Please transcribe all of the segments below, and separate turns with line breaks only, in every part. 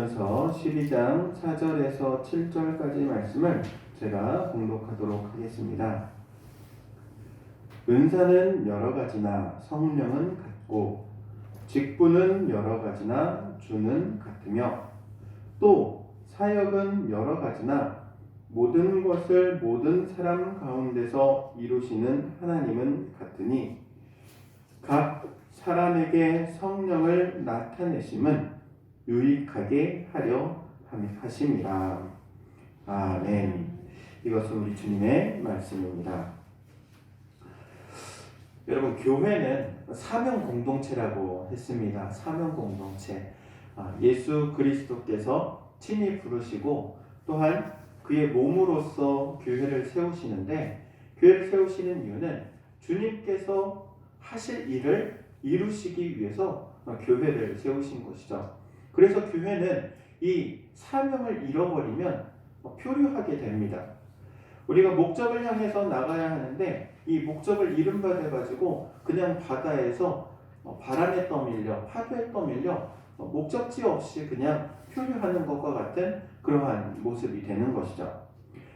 고린도전서 12장 4절에서 7절까지 말씀을 제가 공독하도록 하겠습니다. 은사는 여러 가지나 성령은 같고 직분은 여러 가지나 주는 같으며 또 사역은 여러 가지나 모든 것을 모든 사람 가운데서 이루시는 하나님은 같으니 각 사람에게 성령을 나타내심은 유익하게 하려 하심이라. 아멘. 이것은 우리 주님의 말씀입니다. 여러분 교회는 사명 공동체라고 했습니다. 사명 공동체. 아, 예수 그리스도께서 친히 부르시고 또한 그의 몸으로서 교회를 세우시는데 교회를 세우시는 이유는 주님께서 하실 일을 이루시기 위해서 교회를 세우신 것이죠. 그래서 교회는 이 사명을 잃어버리면 표류하게 됩니다. 우리가 목적을 향해서 나가야 하는데 이 목적을 잃은 바 돼가지고 그냥 바다에서 바람에 떠밀려 파도에 떠밀려 목적지 없이 그냥 표류하는 것과 같은 그러한 모습이 되는 것이죠.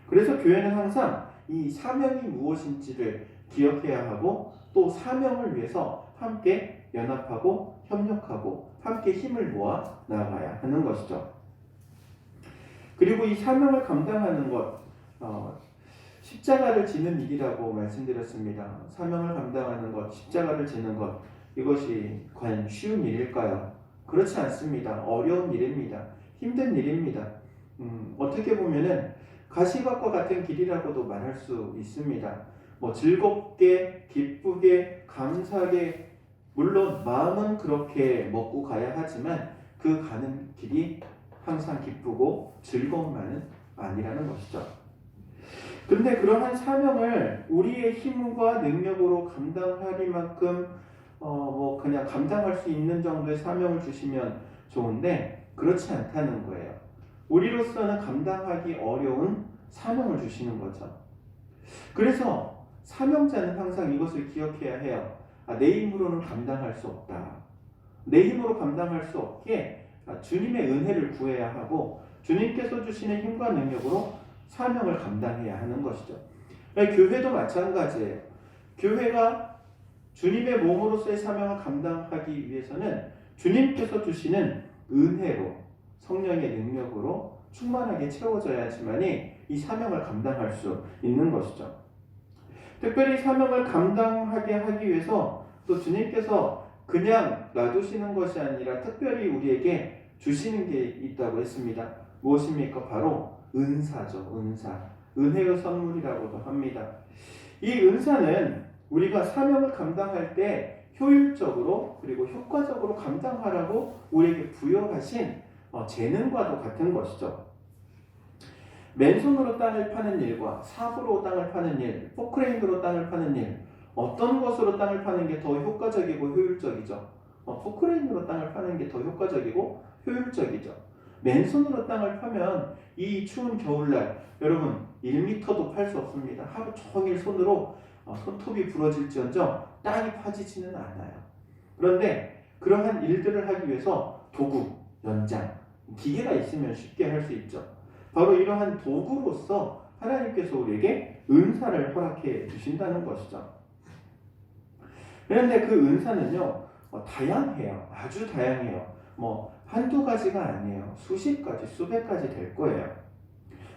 그래서 교회는 항상 이 사명이 무엇인지를 기억해야 하고 또 사명을 위해서 함께 연합하고 협력하고 함께 힘을 모아 나아가야 하는 것이죠. 그리고 이 사명을 감당하는 것, 어, 십자가를 지는 일이라고 말씀드렸습니다. 사명을 감당하는 것, 십자가를 지는 것, 이것이 과연 쉬운 일일까요? 그렇지 않습니다. 어려운 일입니다. 힘든 일입니다. 음, 어떻게 보면은 가시밭과 같은 길이라고도 말할 수 있습니다. 뭐 즐겁게, 기쁘게, 감사하게, 물론 마음은 그렇게 먹고 가야 하지만 그 가는 길이 항상 기쁘고 즐거움만은 아니라는 것이죠. 그런데 그러한 사명을 우리의 힘과 능력으로 감당하리만큼 어뭐 그냥 감당할 수 있는 정도의 사명을 주시면 좋은데 그렇지 않다는 거예요. 우리로서는 감당하기 어려운 사명을 주시는 거죠. 그래서 사명자는 항상 이것을 기억해야 해요. 아, 내 힘으로는 감당할 수 없다. 내 힘으로 감당할 수 없게 아, 주님의 은혜를 구해야 하고 주님께서 주시는 힘과 능력으로 사명을 감당해야 하는 것이죠. 네, 교회도 마찬가지예요. 교회가 주님의 몸으로서의 사명을 감당하기 위해서는 주님께서 주시는 은혜로 성령의 능력으로 충만하게 채워져야지만이 이 사명을 감당할 수 있는 것이죠. 특별히 사명을 감당하게 하기 위해서 또 주님께서 그냥 놔두시는 것이 아니라 특별히 우리에게 주시는 게 있다고 했습니다. 무엇입니까? 바로 은사죠. 은사. 은혜의 선물이라고도 합니다. 이 은사는 우리가 사명을 감당할 때 효율적으로 그리고 효과적으로 감당하라고 우리에게 부여하신 어, 재능과도 같은 것이죠. 맨손으로 땅을 파는 일과 삽으로 땅을 파는 일, 포크레인으로 땅을 파는 일, 어떤 것으로 땅을 파는 게 더 효과적이고 효율적이죠? 어, 포크레인으로 땅을 파는 게 더 효과적이고 효율적이죠. 맨손으로 땅을 파면 이 추운 겨울날 여러분 1m도 팔 수 없습니다. 하루 종일 손으로 어, 손톱이 부러질지언정 땅이 파지지는 않아요. 그런데 그러한 일들을 하기 위해서 도구, 연장, 기계가 있으면 쉽게 할 수 있죠. 바로 이러한 도구로서 하나님께서 우리에게 은사를 허락해 주신다는 것이죠. 그런데 그 은사는요, 어, 다양해요. 아주 다양해요. 뭐, 한두 가지가 아니에요. 수십 가지, 수백 가지 될 거예요.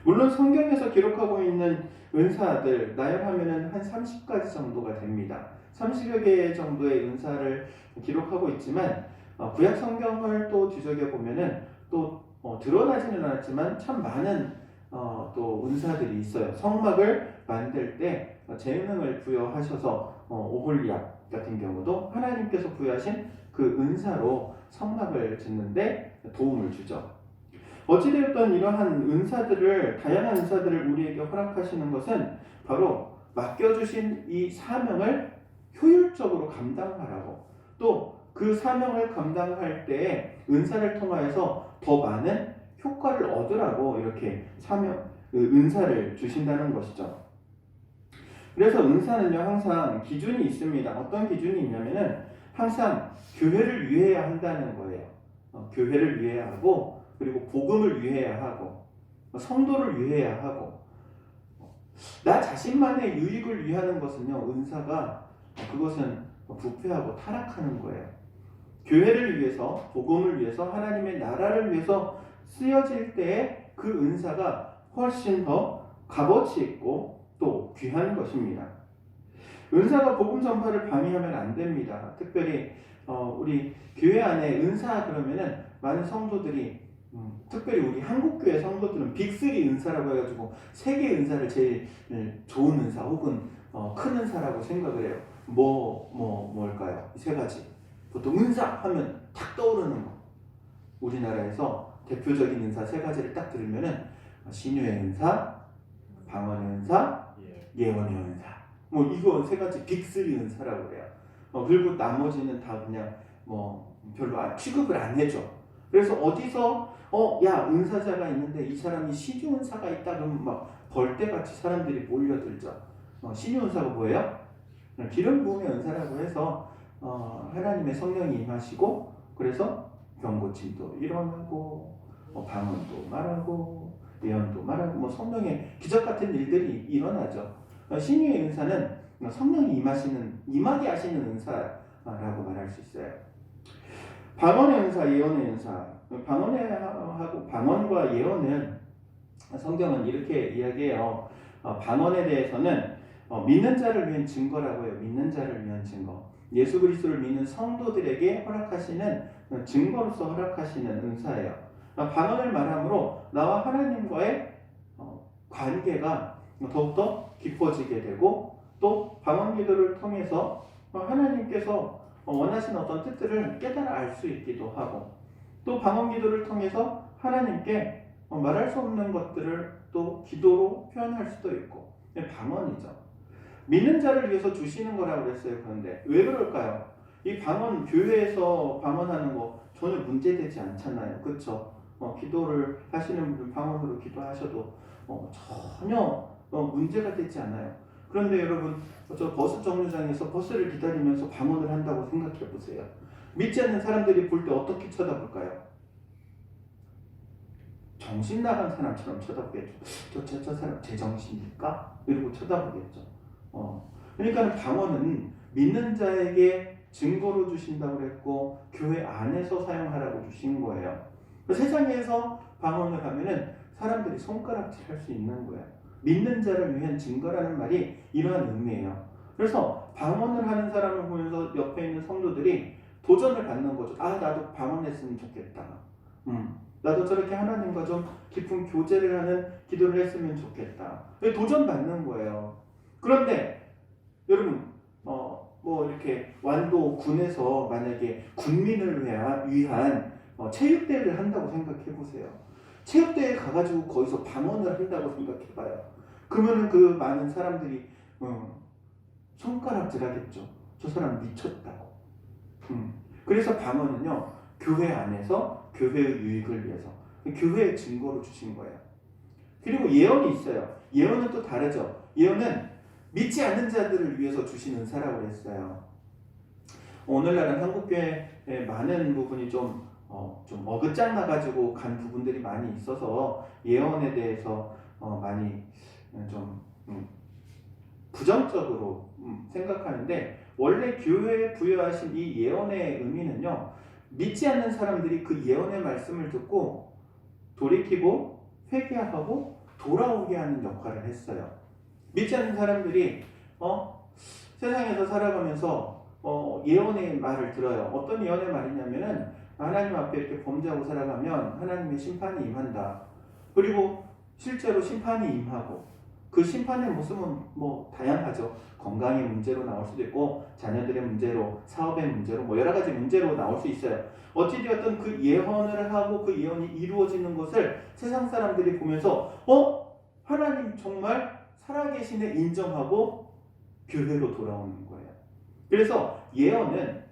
물론 성경에서 기록하고 있는 은사들, 나열하면 한 30가지 정도가 됩니다. 30여 개 정도의 은사를 기록하고 있지만, 어, 구약 성경을 또 뒤적여 보면은 또 어, 드러나지는 않았지만 참 많은 어, 또 은사들이 있어요. 성막을 만들 때 재능을 부여하셔서 어, 오홀리압 같은 경우도 하나님께서 부여하신 그 은사로 성막을 짓는데 도움을 주죠. 어찌되었던 이러한 은사들을 다양한 은사들을 우리에게 허락하시는 것은 바로 맡겨주신 이 사명을 효율적으로 감당하라고 또 그 사명을 감당할 때 은사를 통하여서 더 많은 효과를 얻으라고 이렇게 사명 그 은사를 주신다는 것이죠. 그래서 은사는요 항상 기준이 있습니다. 어떤 기준이 있냐면은 항상 교회를 위해야 한다는 거예요. 어, 교회를 위해야 하고 그리고 복음을 위해야 하고 성도를 위해야 하고 나 자신만의 유익을 위하는 것은요 은사가 그것은 부패하고 타락하는 거예요. 교회를 위해서 복음을 위해서 하나님의 나라를 위해서 쓰여질 때에 그 은사가 훨씬 더 값어치 있고 또 귀한 것입니다. 은사가 복음 전파를 방해하면 안 됩니다. 특별히 어, 우리 교회 안에 은사 그러면은 많은 성도들이 음, 특별히 우리 한국 교회 성도들은 빅3 은사라고 해가지고 세계 은사를 제일 음, 좋은 은사 혹은 어, 큰 은사라고 생각을 해요. 뭐, 뭐, 뭘까요? 이세 가지. 보통 은사 하면 탁 떠오르는 거. 우리나라에서 대표적인 은사 세 가지를 딱 들으면은 신유의 은사, 방언의 은사,
예.
예언의 은사. 뭐 이거 세 가지 빅3 은사라고 그래요. 어, 그리고 나머지는 다 그냥 뭐 별로 안- 취급을 안 해줘. 그래서 어디서 어, 야 은사자가 있는데 이 사람이 신유 은사가 있다 그러면 막 벌떼같이 사람들이 몰려들죠. 어, 신유 은사가 뭐예요? 기름 부음의 은사라고 해서 어, 하나님의 성령이 임하시고 그래서 병고침도 일어나고 어, 방언도 말하고 예언도 말하고 뭐 성령의 기적 같은 일들이 일어나죠. 어, 신유의 은사는 성령이 임하시는 임하게 하시는 은사라고 말할 수 있어요. 방언의 은사, 예언의 은사. 방언의 하고 방언과 예언은 성경은 이렇게 이야기해요. 어, 방언에 대해서는 어, 믿는 자를 위한 증거라고 해요. 믿는 자를 위한 증거. 예수 그리스도를 믿는 성도들에게 허락하시는 어, 증거로서 허락하시는 은사예요. 어, 방언을 말함으로 나와 하나님과의 어, 관계가 더욱더 깊어지게 되고 또 방언 기도를 통해서 어, 하나님께서 어, 원하시는 어떤 뜻들을 깨달아 알 수 있기도 하고 또 방언 기도를 통해서 하나님께 어, 말할 수 없는 것들을 또 기도로 표현할 수도 있고 방언이죠. 믿는 자를 위해서 주시는 거라고 그랬어요. 그런데 왜 그럴까요? 이 방언 교회에서 방언하는 거 전혀 문제되지 않잖아요. 그렇죠? 어, 기도를 하시는 분들 방언으로 기도하셔도 어, 전혀 어, 문제가 되지 않아요. 그런데 여러분 저 버스 정류장에서 버스를 기다리면서 방언을 한다고 생각해 보세요. 믿지 않는 사람들이 볼 때 어떻게 쳐다볼까요? 정신 나간 사람처럼 쳐다보겠죠. 저, 저, 저 사람 제정신일까? 이러고 쳐다보겠죠. 어. 그러니까 방언은 믿는 자에게 증거로 주신다고 그랬고 교회 안에서 사용하라고 주신 거예요. 그 세상에서 방언을 하면은 사람들이 손가락질 할수 있는 거예요. 믿는 자를 위한 증거라는 말이 이러한 의미예요. 그래서 방언을 하는 사람을 보면서 옆에 있는 성도들이 도전을 받는 거죠. 아, 나도 방언했으면 좋겠다. 음, 나도 저렇게 하나님과 좀 깊은 교제를 하는 기도를 했으면 좋겠다. 도전 받는 거예요. 그런데 여러분, 어, 뭐 이렇게 완도 군에서 만약에 군민을 위한, 어, 체육대회를 한다고 생각해 보세요. 체육대회 가가지고 거기서 방언을 한다고 생각해 봐요. 그러면은 그 많은 사람들이 어, 손가락질 하겠죠. 저 사람 미쳤다고. 음. 그래서 방언은요, 교회 안에서 교회의 유익을 위해서, 교회의 증거로 주신 거예요. 그리고 예언이 있어요. 예언은 또 다르죠. 예언은 믿지 않는 자들을 위해서 주신 은사라고 그랬어요. 오늘날은 한국교회에 많은 부분이 좀, 어, 좀 어긋장 나가지고 간 부분들이 많이 있어서 예언에 대해서 어, 많이 좀 음, 부정적으로 음, 생각하는데 원래 교회에 부여하신 이 예언의 의미는요 믿지 않는 사람들이 그 예언의 말씀을 듣고 돌이키고 회개하고 돌아오게 하는 역할을 했어요. 믿지 않는 사람들이 어 세상에서 살아가면서 어, 예언의 말을 들어요. 어떤 예언의 말이냐면은 하나님 앞에 이렇게 범죄하고 살아가면 하나님의 심판이 임한다. 그리고 실제로 심판이 임하고 그 심판의 모습은 뭐 다양하죠. 건강의 문제로 나올 수도 있고 자녀들의 문제로 사업의 문제로 뭐 여러 가지 문제로 나올 수 있어요. 어찌되었든 그 예언을 하고 그 예언이 이루어지는 것을 세상 사람들이 보면서 어 하나님 정말 살아계신에 인정하고 교회로 돌아오는 거예요. 그래서 예언은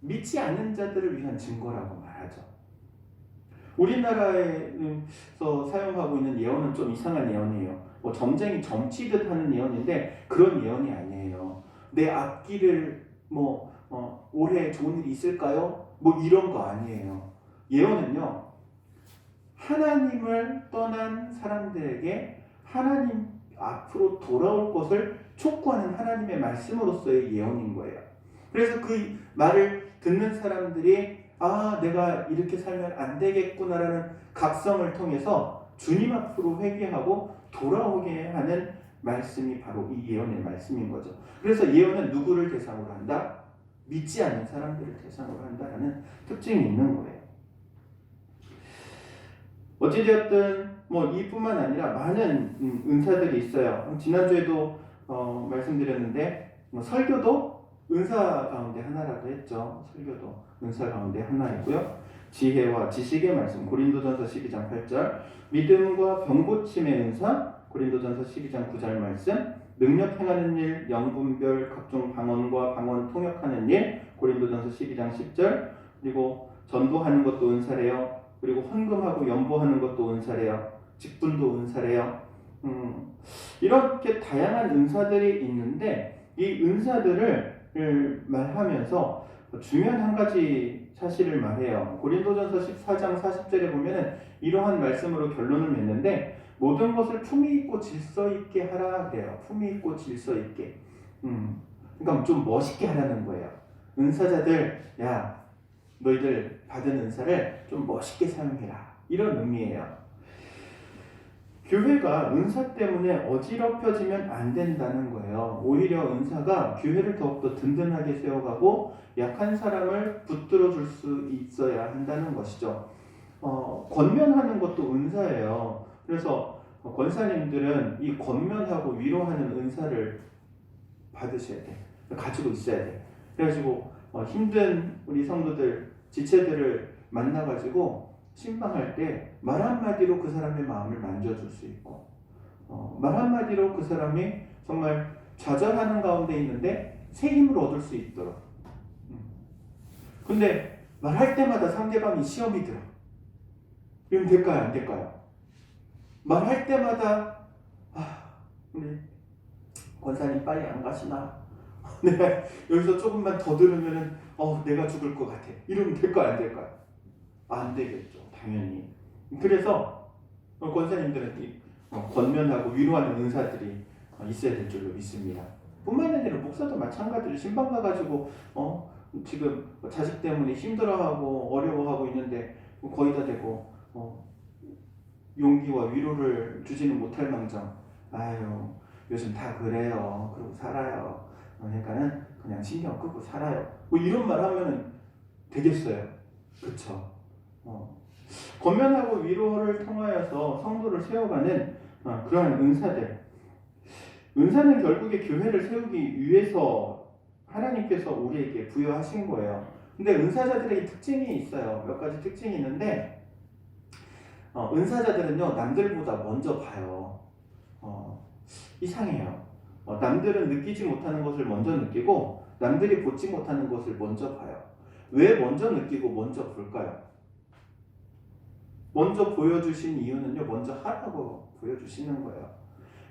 믿지 않는 자들을 위한 증거라고 말하죠. 우리나라에서 사용하고 있는 예언은 좀 이상한 예언이에요. 뭐 점쟁이 점치듯 하는 예언인데 그런 예언이 아니에요. 내 앞길을 뭐 어, 올해 좋은 일이 있을까요? 뭐 이런 거 아니에요. 예언은요 하나님을 떠난 사람들에게 하나님 앞으로 돌아올 것을 촉구하는 하나님의 말씀으로서의 예언인 거예요. 그래서 그 말을 듣는 사람들이 아, 내가 이렇게 살면 안 되겠구나라는 각성을 통해서 주님 앞으로 회개하고 돌아오게 하는 말씀이 바로 이 예언의 말씀인 거죠. 그래서 예언은 누구를 대상으로 한다? 믿지 않는 사람들을 대상으로 한다라는 특징이 있는 거예요. 어찌되었든 뭐 이뿐만 아니라 많은 음, 은사들이 있어요. 지난주에도 어, 말씀드렸는데 뭐 설교도 은사 가운데 하나라고 했죠. 설교도 은사 가운데 하나이고요. 지혜와 지식의 말씀 고린도전서 12장 8절 믿음과 병고침의 은사 고린도전서 12장 9절 말씀 능력 행하는 일 영분별 각종 방언과 방언 통역하는 일 고린도전서 12장 10절 그리고 전도하는 것도 은사래요. 그리고 헌금하고 연보하는 것도 은사래요. 직분도 은사래요. 음, 이렇게 다양한 은사들이 있는데 이 은사들을 을 말하면서 중요한 한 가지 사실을 말해요. 고린도전서 14장 40절에 보면은 이러한 말씀으로 결론을 맺는데 모든 것을 품위 있고 질서 있게 하라 그래요. 품위 있고 질서 있게. 음, 그러니까 좀 멋있게 하라는 거예요. 은사자들, 야, 너희들 받은 은사를 좀 멋있게 사용해라. 이런 의미예요. 교회가 은사 때문에 어지럽혀지면 안 된다는 거예요. 오히려 은사가 교회를 더욱더 든든하게 세워가고 약한 사람을 붙들어 줄 수 있어야 한다는 것이죠. 어, 권면하는 것도 은사예요. 그래서 권사님들은 이 권면하고 위로하는 은사를 받으셔야 돼. 가지고 있어야 돼. 그래가지고 어, 힘든 우리 성도들, 지체들을 만나가지고 신방할 때 말 한마디로 그 사람의 마음을 만져줄 수 있고 어, 말 한마디로 그 사람이 정말 좌절하는 가운데 있는데 새 힘을 얻을 수 있도록. 음. 근데 말할 때마다 상대방이 시험이 들어. 그럼 될까요? 안 될까요? 말할 때마다 아 우리 권사님 빨리 안 가시나? 내가 여기서 조금만 더 들으면은 어 내가 죽을 것 같아. 이러면 될까요? 안 될까요? 안 되겠죠 당연히 그래서 권사님들은 이 어, 권면하고 위로하는 은사들이 어, 있어야 될 줄로 믿습니다. 뿐만 아니라 목사도 마찬가지로 신방 가가지고 어 지금 자식 때문에 힘들어하고 어려워하고 있는데 거의 다 되고 어 용기와 위로를 주지는 못할 망정. 아유 요즘 다 그래요. 그러고 살아요. 그러니까는 그냥 신경 끄고 살아요. 뭐 이런 말 하면은 되겠어요? 그쵸? 어. 권면하고 위로를 통하여서 성도를 세워가는 어, 그러한 은사들. 은사는 결국에 교회를 세우기 위해서 하나님께서 우리에게 부여하신 거예요. 근데 은사자들의 특징이 있어요. 몇 가지 특징이 있는데 어, 은사자들은요 남들보다 먼저 봐요. 어, 이상해요. 어, 남들은 느끼지 못하는 것을 먼저 느끼고 남들이 보지 못하는 것을 먼저 봐요. 왜 먼저 느끼고 먼저 볼까요? 먼저 보여주신 이유는요, 먼저 하라고 보여주시는 거예요.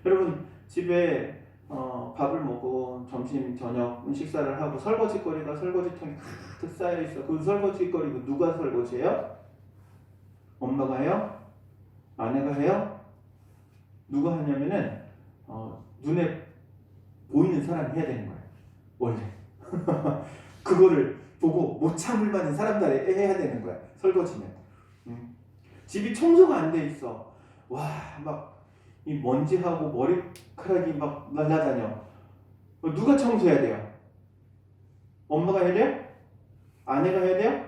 여러분, 집에 어, 밥을 먹고 점심, 저녁 식사를 하고 설거지거리가 설거지통에 가득 쌓여 있어. 그 설거지거리 누가 설거지해요? 엄마가 해요? 아내가 해요? 누가 하냐면은 어, 눈에 보이는 사람이 해야 되는 거예요. 원래 그거를 보고 못 참을 만한 사람들이 해야 되는 거야. 설거지는. 음. 집이 청소가 안 돼 있어. 와, 막 이 먼지하고 머리카락이 막 날라다녀. 누가 청소해야 돼요? 엄마가 해야 돼요? 아내가 해야 돼요?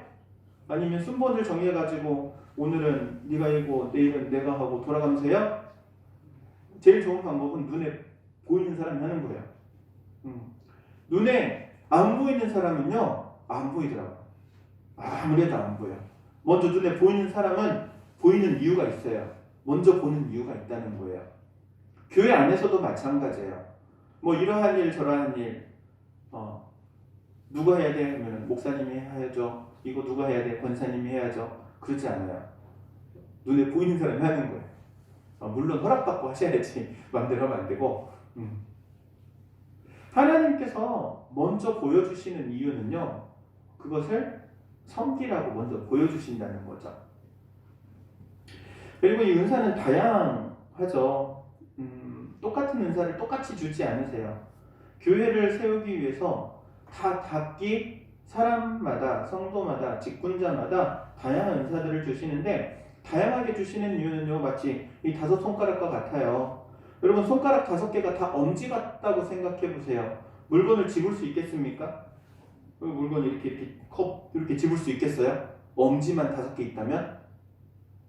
아니면 순번을 정해가지고 오늘은 네가 해고 내일은 내가 하고 돌아가면서 해요? 제일 좋은 방법은 눈에 보이는 사람이 하는 거예요. 음. 눈에 안 보이는 사람은요, 안 보이더라고. 아무래도 안 보여. 먼저 눈에 보이는 사람은 보이는 이유가 있어요. 먼저 보는 이유가 있다는 거예요. 교회 안에서도 마찬가지예요. 뭐 이러한 일 저러한 일 어, 누가 해야 돼? 하면 목사님이 해야죠. 이거 누가 해야 돼? 권사님이 해야죠. 그렇지 않아요. 눈에 보이는 사람이 하는 거예요. 어, 물론 허락받고 하셔야지 하면 안 되고 음. 하나님께서 먼저 보여주시는 이유는요. 그것을 섬기라고 먼저 보여주신다는 거죠. 그리고 이 은사는 다양하죠. 음, 똑같은 은사를 똑같이 주지 않으세요. 교회를 세우기 위해서 다 각기 사람마다 성도마다 직분자마다 다양한 은사들을 주시는데 다양하게 주시는 이유는요 마치 이 다섯 손가락과 같아요. 여러분 손가락 다섯 개가 다 엄지 같다고 생각해 보세요. 물건을 집을 수 있겠습니까? 그 물건 이렇게 이렇게 컵 이렇게 집을 수 있겠어요? 엄지만 다섯 개 있다면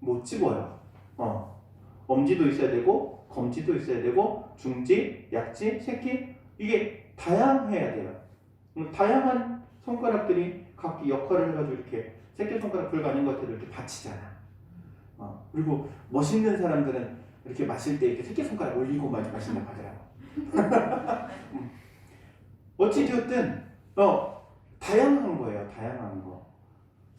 못 집어요. 어. 엄지도 있어야 되고 검지도 있어야 되고 중지, 약지, 새끼 이게 다양해야 돼요. 음, 다양한 손가락들이 각기 역할을 해가지고 이렇게 새끼 손가락 불가 아닌 것 같아도 이렇게 받치잖아. 어. 그리고 멋있는 사람들은 이렇게 마실 때 이렇게 새끼 손가락 올리고 마- 마신다고 하더라고. 음. 어찌 되었든 어, 다양한 거예요. 다양한 거.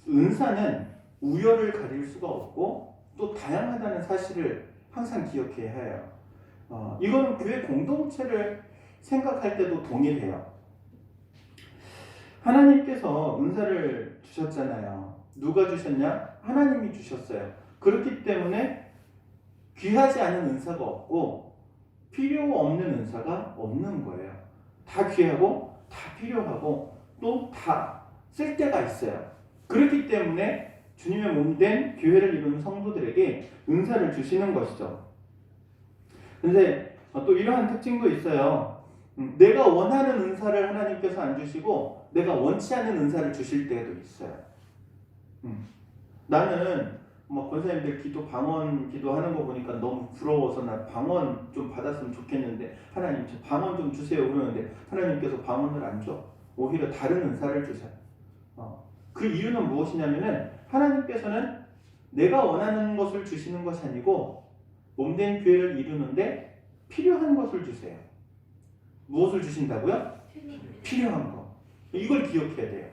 은사는 우열을 가릴 수가 없고 또 다양하다는 사실을 항상 기억해야 해요. 어, 이거는 교회 공동체를 생각할 때도 동일해요. 하나님께서 은사를 주셨잖아요. 누가 주셨냐? 하나님이 주셨어요. 그렇기 때문에 귀하지 않은 은사가 없고 필요 없는 은사가 없는 거예요. 다 귀하고 다 필요하고 또 다 쓸데가 있어요. 그렇기 때문에 주님의 몸된 교회를 이루는 성도들에게 은사를 주시는 것이죠. 근데 어, 또 이러한 특징도 있어요. 음, 내가 원하는 은사를 하나님께서 안 주시고 내가 원치 않는 은사를 주실 때도 있어요. 음, 나는 뭐 권사님들 기도 방언 기도하는 거 보니까 너무 부러워서 나 방언 좀 받았으면 좋겠는데 하나님 저 방언 좀 주세요 그러는데 하나님께서 방언을 안 줘. 오히려 다른 은사를 주세요. 어, 그 이유는 무엇이냐면은 하나님께서는 내가 원하는 것을 주시는 것이 아니고 몸된 교회를 이루는데 필요한 것을 주세요. 무엇을 주신다고요? 필요한 거. 이걸 기억해야 돼요.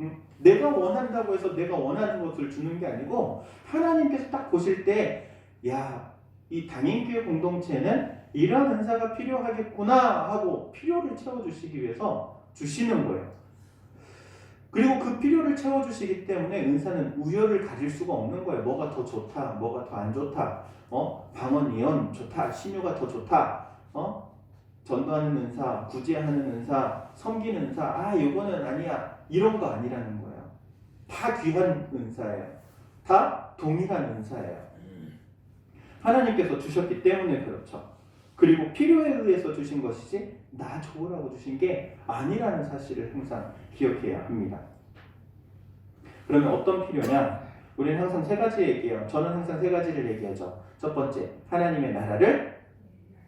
음, 내가 원한다고 해서 내가 원하는 것을 주는 게 아니고 하나님께서 딱 보실 때, 야, 이 당인교회 공동체는 이런 은사가 필요하겠구나 하고 필요를 채워주시기 위해서 주시는 거예요. 그리고 그 필요를 채워주시기 때문에 은사는 우열을 가질 수가 없는 거예요. 뭐가 더 좋다, 뭐가 더 안 좋다, 어, 방언 예언 좋다, 신유가 더 좋다, 어, 전도하는 은사, 구제하는 은사, 섬기는 은사, 아, 이거는 아니야. 이런 거 아니라는 거예요. 다 귀한 은사예요. 다 동일한 은사예요. 하나님께서 주셨기 때문에 그렇죠. 그리고 필요에 의해서 주신 것이지 나 좋으라고 주신 게 아니라는 사실을 항상 기억해야 합니다. 그러면 어떤 필요냐? 우리는 항상 세 가지 얘기해요. 저는 항상 세 가지를 얘기하죠. 첫 번째, 하나님의 나라를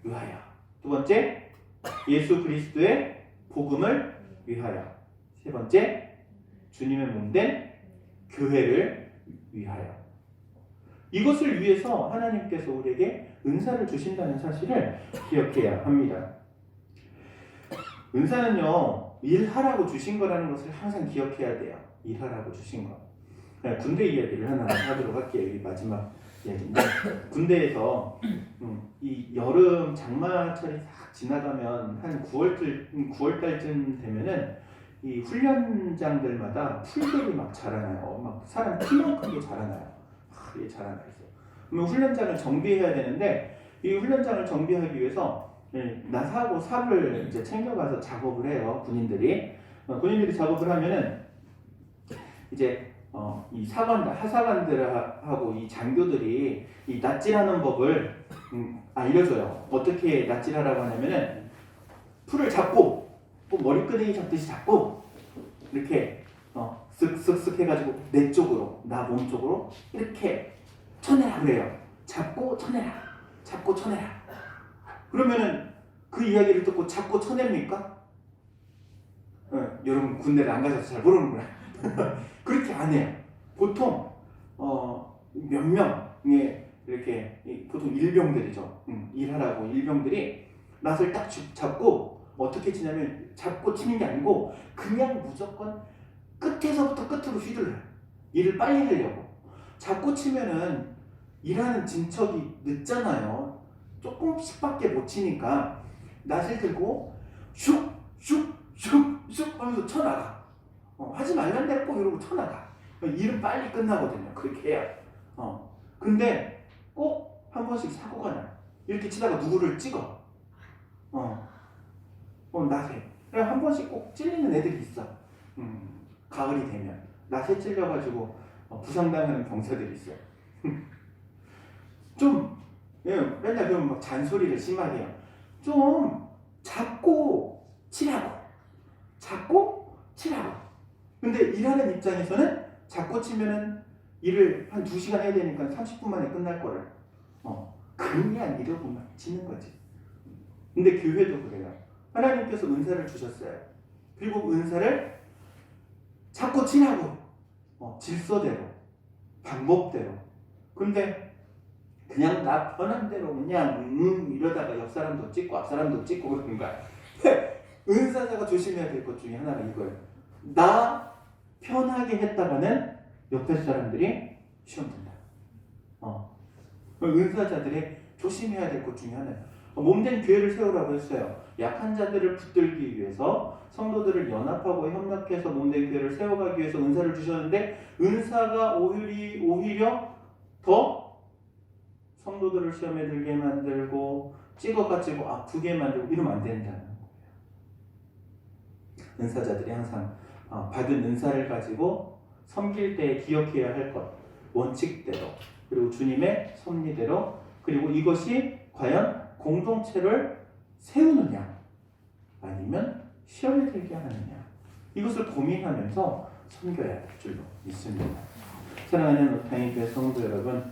위하여. 두 번째, 예수 그리스도의 복음을 위하여. 세 번째, 주님의 몸된 교회를 위하여. 이것을 위해서 하나님께서 우리에게 은사를 주신다는 사실을 기억해야 합니다. 은사는요, 일하라고 주신 거라는 것을 항상 기억해야 돼요. 일하라고 주신 거. 군대 이야기를 하나 하도록 할게요. 이 마지막 이야기인데, 군대에서 음, 이 여름 장마철이 싹 지나가면 한 9월달, 9월달쯤 되면은 이 훈련장들마다 풀들이 막 자라나요. 막 사람 키만큼도 자라나요. 아, 이게 자라나 있어요. 그러면 훈련장을 정비해야 되는데 이 훈련장을 정비하기 위해서 예, 나사하고 삽을 이제 챙겨가서 작업을 해요. 군인들이 어, 군인들이 작업을 하면은 이제 어, 이 사관들 하사관들하고 이 장교들이 이 낫질하는 법을 음, 알려줘요. 어떻게 낫질하라고 하냐면은 풀을 잡고 꼭 머리끄댕이 잡듯이 잡고 이렇게 어, 쓱쓱쓱 해가지고 내 쪽으로 나 몸 쪽으로 이렇게 쳐내라 그래요. 잡고 쳐내라. 잡고 쳐내라. 그러면은 그 이야기를 듣고 잡고 쳐냅니까? 어, 여러분 군대를 안 가셔서 잘 모르는구나. 그렇게 안 해요. 보통 어, 몇 명의 이렇게 이- 보통 일병들이죠. 음, 일하라고 일병들이 낫을 딱 주- 잡고 어떻게 치냐면 잡고 치는 게 아니고 그냥 무조건 끝에서부터 끝으로 휘둘러요. 일을 빨리 하려고. 잡고 치면은 일하는 진척이 늦잖아요. 조금씩밖에 못 치니까 낫을 들고 슉 슉 슉 슉 하면서 쳐나가. 어, 하지 말란 대로 꼭 이러고 쳐나가. 일은 빨리 끝나거든요. 그렇게 해야. 어. 근데 꼭 한 번씩 사고가 나. 이렇게 치다가 누구를 찍어. 어. 어, 낫에. 한 번씩 꼭 찔리는 애들이 있어. 음, 가을이 되면 낫에 찔려가지고 어, 부상당하는 병사들이 있어. 좀 예, 맨날 그러면 막 잔소리를 심하게 해요. 좀 잡고 치라고. 잡고 치라고. 근데 일하는 입장에서는 잡고 치면은 일을 한 2시간 해야 되니까 30분 만에 끝날 거를 어, 그냥 이러고 막 치는 거지. 근데 교회도 그래요. 하나님께서 은사를 주셨어요. 그리고 은사를 잡고 치라고. 어, 질서대로, 방법대로. 근데 그냥 나 편한 대로 그냥 음 이러다가 옆 사람도 찍고 앞 사람도 찍고 그러는 거야. 은사자가 조심해야 될 것 중에 하나가 이거예요. 나 편하게 했다가는 옆에 사람들이 시험 된다. 어. 은사자들이 조심해야 될 것 중에 하나예요. 몸된 교회를 세우라고 했어요. 약한 자들을 붙들기 위해서 성도들을 연합하고 협력해서 몸된 교회를 세워가기 위해서 은사를 주셨는데 은사가 오히려 더 성도들을 시험에 들게 만들고 찍어가지고 아프게 만들고 이러면 안 된다는 거예요. 은사자들이 항상 어, 받은 은사를 가지고 섬길 때 기억해야 할 것, 원칙대로 그리고 주님의 섭리대로 그리고 이것이 과연 공동체를 세우느냐 아니면 시험에 들게 하느냐 이것을 고민하면서 섬겨야 될 줄로 믿습니다. 사랑하는 당인교회 성도 여러분,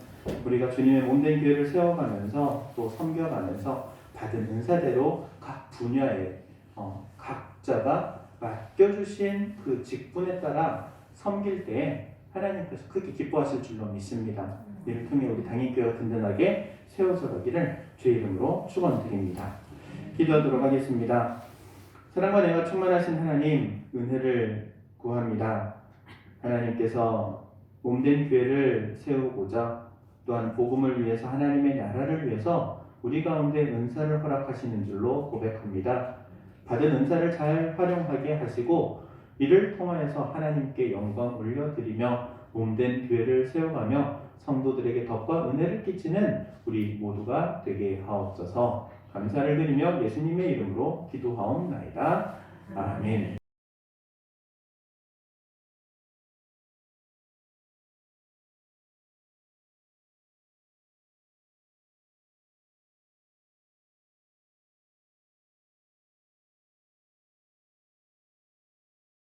우리가 주님의 몸된 교회를 세워가면서 또 섬겨가면서 받은 은사대로 각 분야에 어, 각자가 맡겨주신 그 직분에 따라 섬길 때 하나님께서 크게 기뻐하실 줄로 믿습니다. 이를 통해 우리 당인교회가 든든하게 세워서 가기를 주의 이름으로 축원드립니다. 기도하도록 하겠습니다. 사랑과 내가 충만하신 하나님 은혜를 구합니다. 하나님께서 몸된 교회를 세우고자 또한 복음을 위해서 하나님의 나라를 위해서 우리 가운데 은사를 허락하시는 줄로 고백합니다. 받은 은사를 잘 활용하게 하시고 이를 통하여서 하나님께 영광 올려드리며 몸된 교회를 세워가며 성도들에게 덕과 은혜를 끼치는 우리 모두가 되게 하옵소서 감사를 드리며 예수님의 이름으로 기도하옵나이다. 아멘.